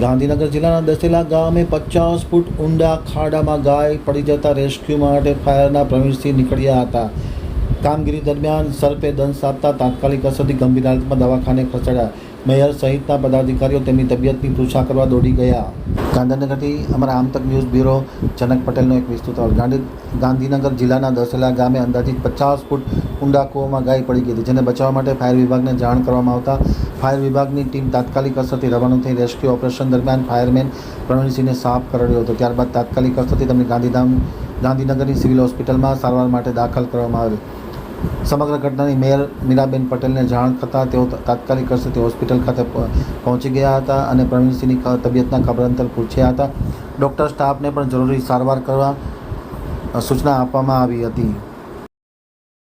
ગાંધીનગર જિલ્લાના દસેલા ગામે પચાસ ફૂટ ઊંડા ખાડામાં ગાય પડી જતા રેસ્ક્યુ માટે ફાયરના પ્રવેશથી નીકળ્યા હતા. કામગીરી દરમિયાન સર્પે દંશ આપતા તાત્કાલિક અસરથી ગંભીર હાલતમાં દવાખાને ખસેડાયા. મેયર સહિતના પદાધિકારીઓ તેમની તબિયતની પૂછા કરવા દોડી ગયા. ગાંધીનગરથી અમારા આમતક ન્યૂઝ બ્યુરો જનક પટેલનો એક વિસ્તૃત ગાંધી ગાંધીનગર જિલ્લાના દસેલા ગામે અંદાજિત પચાસ ફૂટ ઊંડા કૂવામાં ગાય પડી ગઈ હતી, જેને બચાવવા માટે ફાયર વિભાગને જાણ કરવામાં આવતા ફાયર વિભાગની ટીમ તાત્કાલિક અસરથી રવાના થઈ રેસ્ક્યુ ઓપરેશન દરમિયાન ફાયરમેન પ્રવીણસિંહને સાફ કરડ્યો હતો. ત્યારબાદ તાત્કાલિક અસરથી તેમને ગાંધીધામ ગાંધીનગરની સિવિલ હોસ્પિટલમાં સારવાર માટે દાખલ કરવામાં આવેલ. સમગ્ર ઘટનાની મેયર મીરાબેન પટેલને જાણ થતાં તેઓ તાત્કાલિક અસરથી હોસ્પિટલ ખાતે પહોંચી ગયા હતા અને પ્રવીણસિંહની તબિયતના ખબરઅંતર પૂછ્યા હતા. ડૉક્ટર સ્ટાફને પણ જરૂરી સારવાર કરવા સૂચના આપવામાં આવી હતી.